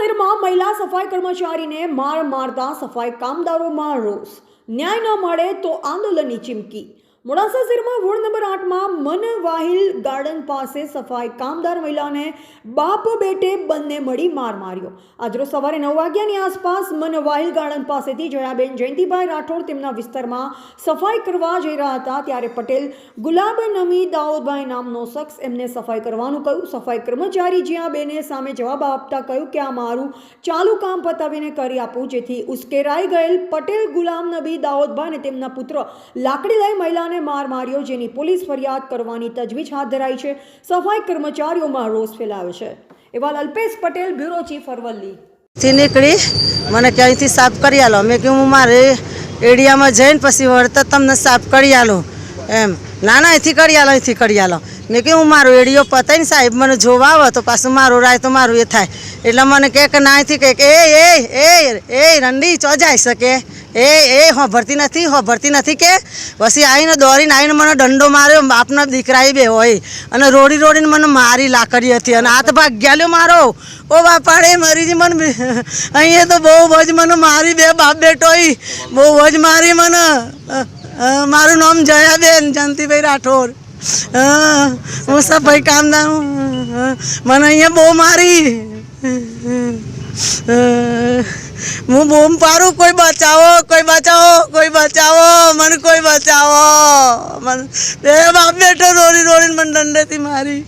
શહેરમાં મહિલા સફાઈ કર્મચારીને માર મારતા સફાઈ કામદારોમાં રોષ. ન્યાય ન મળે તો આંદોલનની ચીમકી. મોડાસા શહેરમાં વોર્ડ નંબર આઠમાં મનવાહિલ ગાર્ડન પાસે સફાઈ કામદાર મહિલાને બાપ બેટે બંને મળી માર માર્યો. આજરો સવારે નવ વાગ્યાની આસપાસ મનવાહિલ ગાર્ડન પાસેથી જયાબેન જયંતિભાઈ રાઠોડ તેમના વિસ્તારમાં સફાઈ કરવા જઈ રહ્યા હતા ત્યારે પટેલ ગુલાબ નમી દાઉદભાઈ નામનો શખ્સ એમને સફાઈ કરવાનું કહ્યું. સફાઈ કર્મચારી જયાબેને સામે જવાબ આપતા કહ્યું કે આ મારું ચાલુ કામ પતાવીને કરી આપું, જેથી ઉશ્કેરાઈ ગયેલ પટેલ ગુલામ નબી દાઉદભાઈ અને તેમના પુત્ર લાકડી લઈ મહિલાને માર માર્યો, જેની પોલીસ ફરિયાદ કરવાની તજવીજ હાથ ધરાઈ છે. સફાઈ કર્મચારીઓમાં રોષ ફેલાયો છે. એવા અલ્પેશ પટેલ, બ્યુરો ચીફ અરવલ્લી. નીકળી મને ક્યાંયથી સાફ કરી આલો? મેં કહ્યું, હું મારે એરિયામાં જઈને પછી વળતા તમને સાફ કરી આલો. એમ, ના ના, અહીંથી કરી આલો, અહીંથી કરી આલો. મેં કહ્યું, હું મારો એડિયો પતાઈને સાહેબ, મને જોવા આવે, તો પાછું મારું રાય તો મારું એ થાય. એટલે મને કહે કે, ના, અહીંથી કહે કે, એ એ એ એ, રંડી ચો જાય શકે. એ એ, હો, ભરતી નથી હોભરતી નથી કે? પછી આવીને દોડીને આવીને મને દંડો માર્યો, બાપના દીકરાએ બે હોય. અને રોડી રોડીને મને મારી લાકડી હતી. અને હાથ ભાગ ગયાલ્યો મારો. ઓ બાપાડે મરી જી મને અહીંયા તો બહુ જ મને મારી બે બાપ બેટોઈ બહુ જ મારી મને. મારું નામ જયાબેન, જયંતિભાઈ રાઠોડ હું સફાઈ કામદાર હું. મને અહીંયા બહુ મારી. હું બૂમ પાડું, કોઈ બચાવો કોઈ બચાવો કોઈ બચાવો, મને કોઈ બચાવો. મને બાપ બેઠો રોરી રોરીને મને દંડેથી મારી.